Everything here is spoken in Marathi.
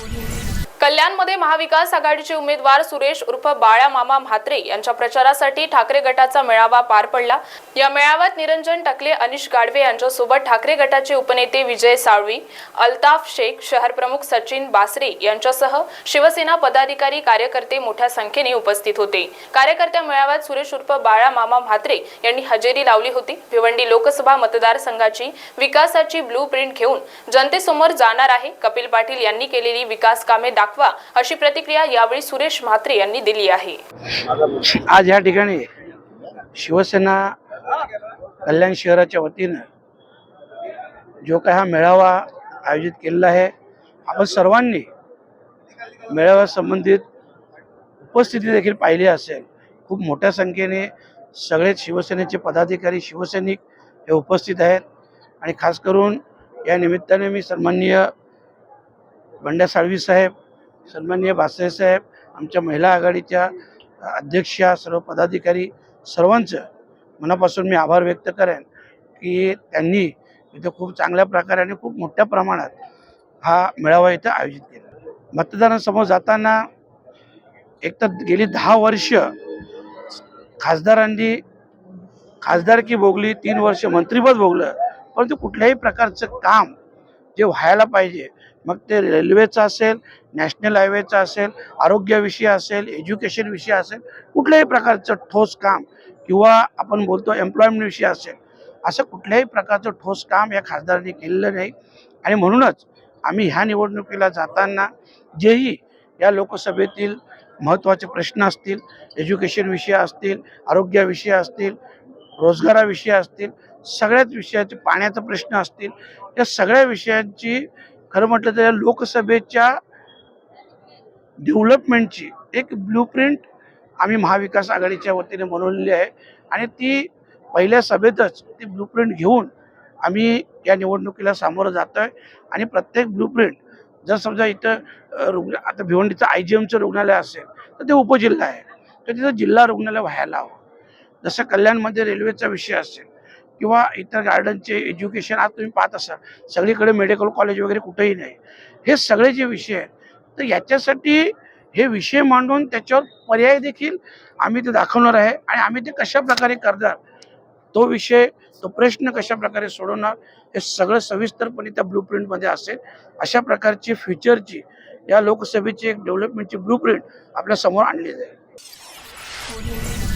Audio. कल्याणमध्ये महाविकास आघाडीचे उमेदवार सुरेश उर्फ बाळा मामा म्हात्रे यांच्या प्रचारासाठी ठाकरे गटाचा मेळावा पार पडला. या मेळाव्यात निरंजन टकले अनिश गाडवे यांच्यासोबत ठाकरे गटाचे उपनेते विजय साळवी अल्ताफ शेख शहर प्रमुख सचिन बासरे यांच्यासह शिवसेना पदाधिकारी कार्यकर्ते मोठ्या संख्येने उपस्थित होते. कार्यकर्त्या मेळाव्यात सुरेश उर्फ बाळा मामा म्हात्रे यांनी हजेरी लावली होती. भिवंडी लोकसभा मतदारसंघाची विकासाची ब्लू प्रिंट घेऊन जनतेसमोर जाणार आहे. कपिल पाटील यांनी केलेली विकास कामे पाठवा अशी प्रतिक्रिया यावेळी सुरेश म्हात्रे यांनी दिली आहे. आज या ठिकाणी शिवसेना कल्याण शहराच्या वतीनं जो काय हा मेळावा आयोजित केलेला आहे आपण सर्वांनी मेळाव्यासंबंधित उपस्थिती देखील पाहिली असेल. खूप मोठ्या संख्येने सगळेच शिवसेनेचे पदाधिकारी शिवसैनिक हे उपस्थित आहेत. आणि खास करून या निमित्ताने मी सन्माननीय बंड्या साळवी साहेब सन्माननीय बासरे आमच्या महिला आघाडीच्या अध्यक्षा सर्व पदाधिकारी सर्वांचं मनापासून मी आभार व्यक्त करेन की त्यांनी इथं खूप चांगल्या प्रकारे आणि खूप मोठ्या प्रमाणात हा मेळावा इथं आयोजित केला. मतदारांसमोर जाताना एक तर गेली दहा वर्ष खासदारांनी खासदारकी भोगली तीन वर्ष मंत्रीपद भोगलं परंतु कुठल्याही प्रकारचं काम जे व्हायला पाहिजे. मग ते रेल्वेचं असेल नॅशनल हायवेचं असेल आरोग्याविषयी असेल एज्युकेशनविषयी असेल कुठल्याही प्रकारचं ठोस काम किंवा आपण बोलतो एम्प्लॉयमेंट विषयी असेल असं कुठल्याही प्रकारचं ठोस काम या खासदारांनी केलेलं नाही. आणि म्हणूनच आम्ही ह्या निवडणुकीला जाताना जेही या लोकसभेतील महत्त्वाचे प्रश्न असतील एज्युकेशन विषय असतील आरोग्याविषयी असतील रोजगाराविषयी असतील सगळ्याच विषयाचे पाण्याचा प्रश्न असतील या सगळ्या विषयांची खरं म्हटलं तर या लोकसभेच्या डेव्हलपमेंटची एक ब्लूप्रिंट आम्ही महाविकास आघाडीच्या वतीने बनवलेली आहे. आणि ती पहिल्या सभेतच ती ब्लूप्रिंट घेऊन आम्ही या निवडणुकीला सामोरं जातो आहे आणि प्रत्येक ब्लूप्रिंट जर समजा इथं रुग्ण आता भिवंडीचं आय जी एमचं रुग्णालय असेल तर ते उपजिल्हा आहे. तर तिथं जिल्हा रुग्णालय व्हायला हवं. जसं कल्याणमध्ये रेल्वेचा विषय असेल किंवा इतर गार्डनचे एज्युकेशन आज तुम्ही पाहत असाल सगळीकडे मेडिकल कॉलेज वगैरे कुठेही नाही. हे सगळे जे विषय आहेत तर याच्यासाठी हे विषय मांडून त्याच्यावर पर्याय देखील आम्ही ते दाखवणार आहे आणि आम्ही ते कशा प्रकारे करणार तो विषय तो प्रश्न कशा प्रकारे सोडवणार हे सगळं सविस्तरपणे त्या ब्लू प्रिंटमध्ये असेल. अशा प्रकारची फ्युचरची या लोकसभेची एक डेव्हलपमेंटची ब्लू प्रिंट आपल्यासमोर आणली जाईल